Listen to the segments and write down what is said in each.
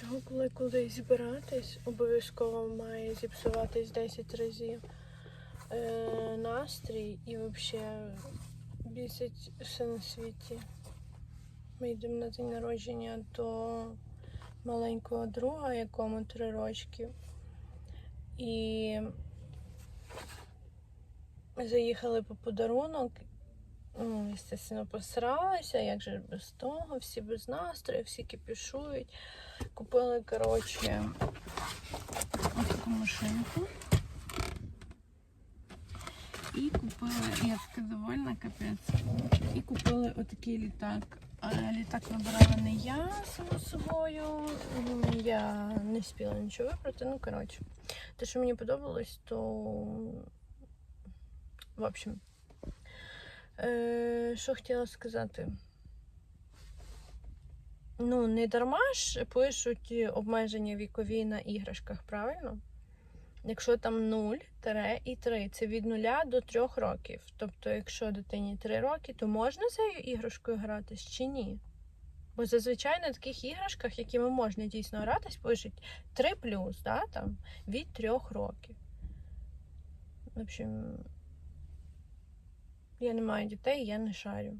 чого, коли кудись збиратись, обов'язково має зіпсуватись 10 разів е, настрій і взагалі бісить все на світі. Ми йдемо на день народження до маленького друга, якому три рочки. І заїхали по подарунок. Ну, естественно, посралися, як же без того, всі без настрою, всі кипішують. Купили, коротше, ось таку машинку. І купили, я така довольна, капець. І купили отакий літак. Літак вибирала не я само собою. Я не спіла нічого вибрати. Ну, коротше, те, що мені подобалось, то в общем. Е, що хотіла сказати? Ну, не дарма ж пишуть обмеження вікові на іграшках, правильно? Якщо там 0 і 3, це від 0 до 3 років. Тобто, якщо дитині 3 роки, то можна цією іграшкою гратись чи ні? Бо зазвичай на таких іграшках, якими можна дійсно гратись, пишуть 3 плюс, да, там, від 3 років. В общем, я не маю дітей, я не шарю.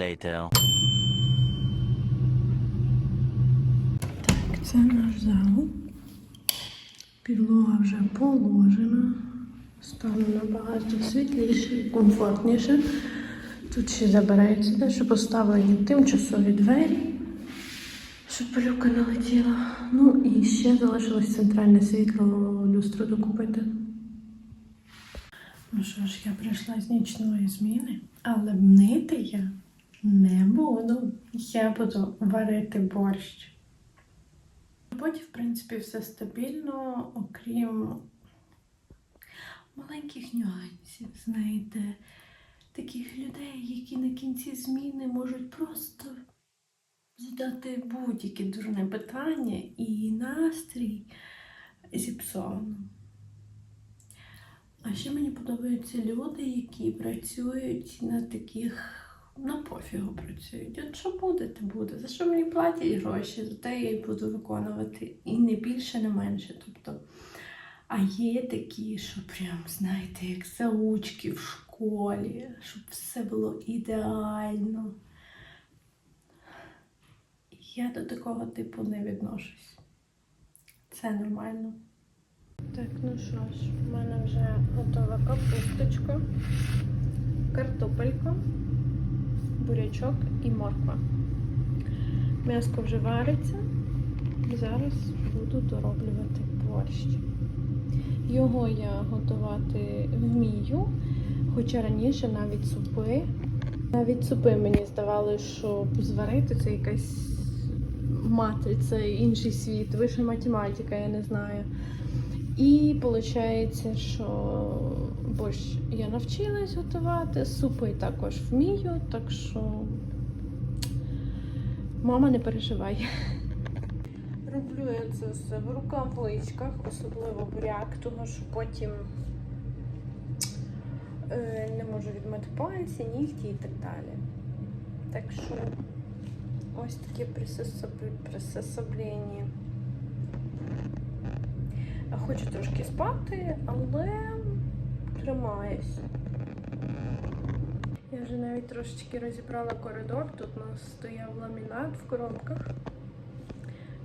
Later. Так, це наш зал. Підлога вже положена. Стало набагато світліше і комфортніше. Тут ще забирається дещо поставлені тимчасові двері, щоб пилюка не летіла. Ну і ще залишилось центральне світло люстру докупити. Ну що ж, я прийшла з нічної зміни, але мнити я не буду. Я буду варити борщ. Роботі, в принципі, все стабільно, окрім маленьких нюансів, знаєте, таких людей, які на кінці зміни можуть просто задати будь-яке дурне питання і настрій зіпсовано. А ще мені подобаються люди, які працюють на таких на пофігу працюють. От що буде, то буде. За що мені платять гроші, за те я й буду виконувати. І не більше, не менше. Тобто, а є такі, що прям, знаєте, як заучки в школі, щоб все було ідеально. Я до такого типу не відношусь. Це нормально. Так, ну що ж, в мене вже готова капусточка, картопелька, бурячок і морква. М'яско вже вариться. Зараз буду дороблювати борщ. Його я готувати вмію, хоча раніше навіть супи. Навіть супи мені здавали, що зварити це якась матриця, інший світ, вища математика, я не знаю. І виходить, що борщ я навчилась готувати, супи також вмію, так що мама не переживай. Роблю я це все в рукавичках, особливо буряк, тому що потім е, не можу відмити пальці, нігті і так далі. Так що ось таке присособ- присособлення. Хочу трошки спати, але тримаюсь. Я вже навіть трошечки розібрала коридор. Тут у нас стояв ламінат в коробках.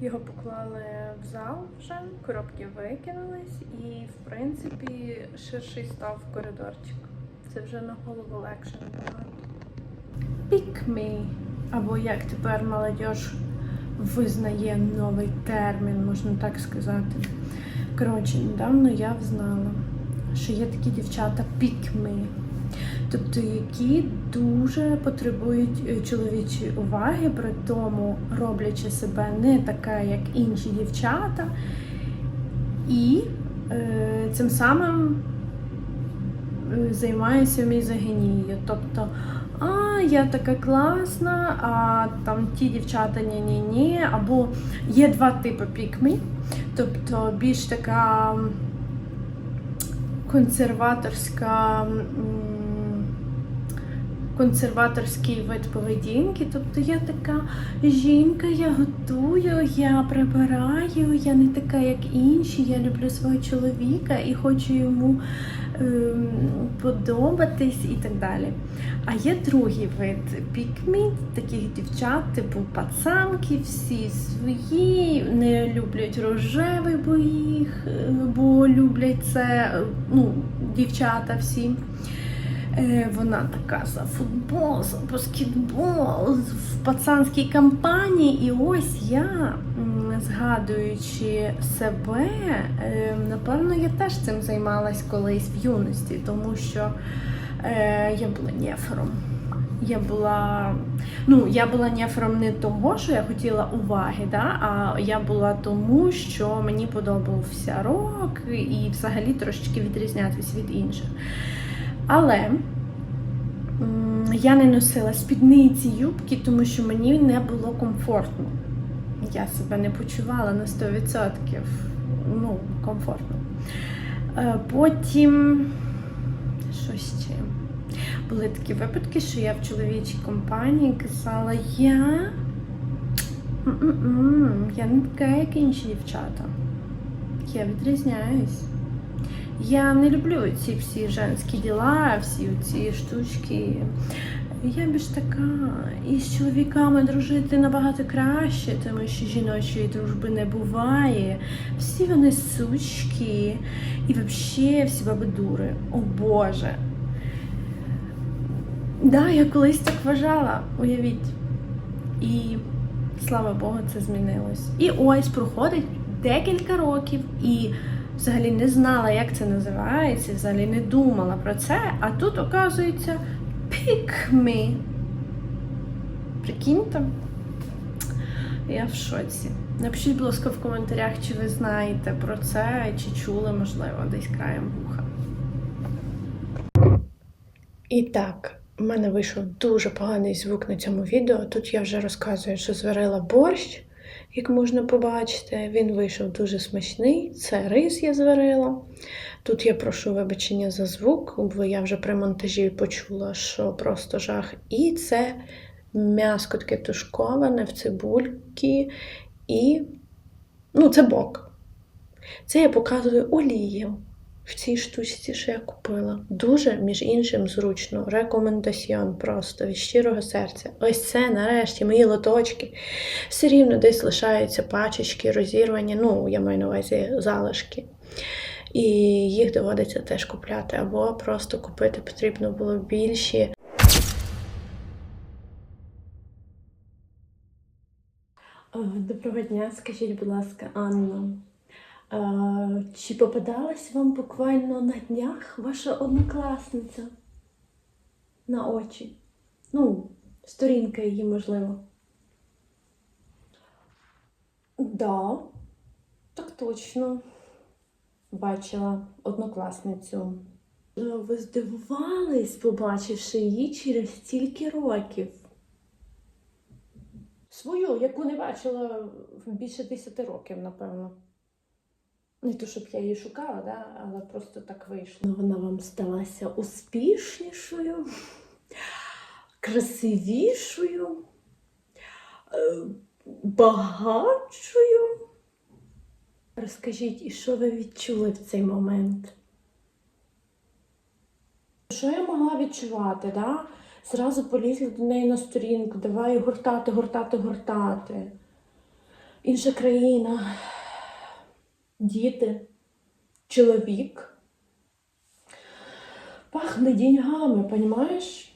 Його поклали в зал вже, коробки викинулись, і в принципі ширший став коридорчик. Це вже на голову легше набагато. Pick me, або як тепер молодь визнає новий термін, можна так сказати. Коротше, недавно я взнала, що є такі дівчата me. Тобто, які дуже потребують е, чоловічої уваги, при тому роблячи себе не така, як інші дівчата, і е, цим самим е, займаюся мізогінією. Тобто, а я така класна, а там ті дівчата ні-ні-ні. Або є два типи пікмі, тобто більш така консерваторська. Консерваторський вид поведінки, тобто я така жінка, я готую, я прибираю, я не така, як інші. Я люблю свого чоловіка і хочу йому ем, подобатись і так далі. А є другий вид пікмі, таких дівчат, типу пацанки, всі свої, не люблять рожевий, бо їх, е, бо люблять це ну, дівчата всі. Е, Вона така за футбол, за баскетбол в пацанській компанії. І ось я, згадуючи себе, е, напевно, я теж цим займалась колись в юності, тому що е, я була нефером. Я була, ну, я була нефером не того, що я хотіла уваги, да, а я була тому, що мені подобався рок і взагалі трошечки відрізнятися від інших. Але я не носила спідниці, юбки, тому що мені не було комфортно. Я себе не почувала на 100% ну, комфортно. Е, Потім що ще? Були такі випадки, що я в чоловічій компанії казала, я. Я не така, як інші дівчата. Я відрізняюсь. Я не люблю ці всі женські діла, всі ці штучки. Я більш така, і з чоловіками дружити набагато краще, тому що жіночої дружби не буває. Всі вони сучки, і взагалі всі баби дури. О Боже. Да, я колись так вважала, уявіть. І слава Богу, це змінилось. І ось проходить декілька років, і взагалі не знала, як це називається, взагалі не думала про це. А тут, оказується, pick me. Прикиньте? Я в шоці. Напишіть, будь ласка, в коментарях, чи ви знаєте про це, чи чули, можливо, десь краєм вуха. І так, в мене вийшов дуже поганий звук на цьому відео. Тут я вже розказую, що зварила борщ, як можна побачити. Він вийшов дуже смачний. Це рис я зварила. Тут я прошу вибачення за звук, бо я вже при монтажі почула, що просто жах. І це м'яско таке тушковане в цибульки і ну, це бок. Це я показую олію в цій штучці, що я купила. Дуже, між іншим, зручно. Рекомендаціон просто від щирого серця. Ось це нарешті мої лоточки. Все рівно десь лишаються пачечки, розірвані, ну, я маю на увазі залишки. І їх доводиться теж купляти, або просто купити потрібно було більші. Доброго дня, скажіть, будь ласка, Анна. Чи попадалась вам буквально на днях ваша однокласниця на очі? Ну, сторінка її, можливо. Да, так точно. Бачила однокласницю. Е, Ви здивувались, побачивши її через стільки років. Свою, яку не бачила більше 10 років, напевно. Не то, щоб я її шукала, да? але просто так вийшло. Вона вам здалася успішнішою, красивішою, е, багатшою. Розкажіть, і що ви відчули в цей момент? Що я могла відчувати? Да? Зразу полізла до неї на сторінку, давай гортати, гортати, гортати. Інша країна, діти, чоловік. Пахне деньгами, понімаєш?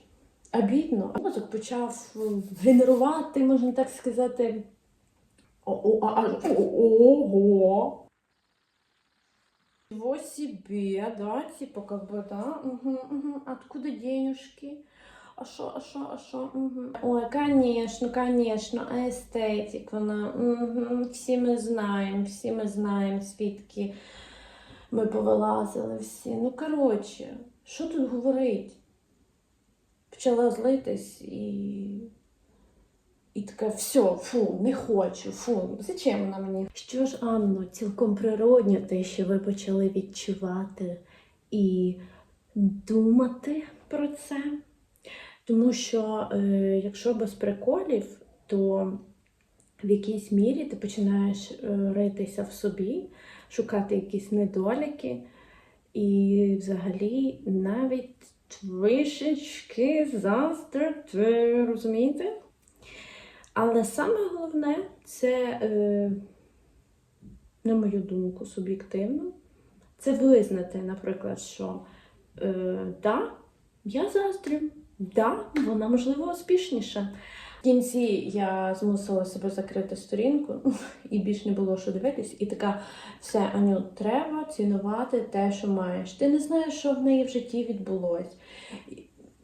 Обідно. Мозок почав е, генерувати, можна так сказати. А- а- Ого! Чего себе, да, типа, как бы, да, угу, угу. откуда денежки? А що, а що, а що? Угу. Ой, конечно, конечно, естетик, вона, угу. всі ми знаємо, всі ми знаємо, звідки ми повилазили всі. Ну, коротше, що тут говорить? Почала злитись і. І така, все, фу, не хочу, фу, зачем вона мені? Що ж, Анно, цілком природньо те, що ви почали відчувати і думати про це. Тому що, е, якщо без приколів, то в якійсь мірі ти починаєш е, ритися в собі, шукати якісь недоліки, і взагалі навіть трішечки заздрити, розумієте? Але саме головне це, е, на мою думку, суб'єктивно, це визнати, наприклад, що е, да, я заздрю, да, вона можливо успішніша. В кінці я змусила себе закрити сторінку і більш не було що дивитись. І така, все, Аню, треба цінувати те, що маєш. Ти не знаєш, що в неї в житті відбулось.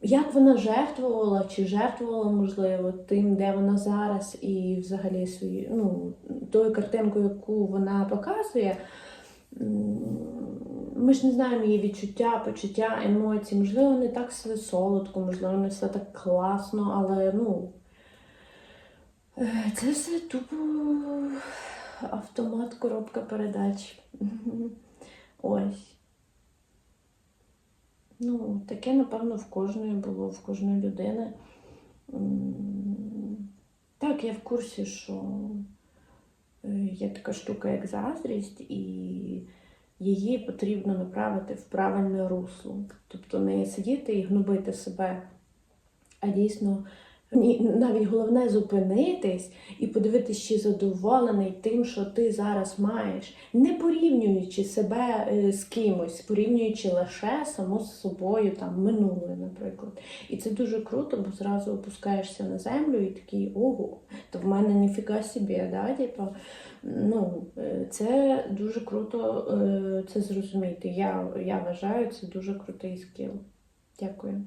Як вона жертвувала, чи жертвувала, можливо, тим, де вона зараз, і взагалі свої, ну, тою картинкою, яку вона показує. Ми ж не знаємо її відчуття, почуття, емоції. Можливо, не так все солодко, можливо, не все так класно, але ну. е, Це все тупо автомат, коробка передач. Ось. Ну, таке, напевно, в кожної було, в кожної людини. Так, я в курсі, що е, є така штука, як заздрість, і її потрібно направити в правильне русло. Тобто не сидіти і гнобити себе, а дійсно навіть головне зупинитись і подивитись, чи задоволений тим, що ти зараз маєш, не порівнюючи себе е, з кимось, порівнюючи лише само з собою, там минуле, наприклад. І це дуже круто, бо зразу опускаєшся на землю і такий ого, то в мене ніфіга собі, да? Типу, ну, е, це дуже круто е, це зрозуміти. Я, я вважаю, це дуже крутий скіл. Дякую.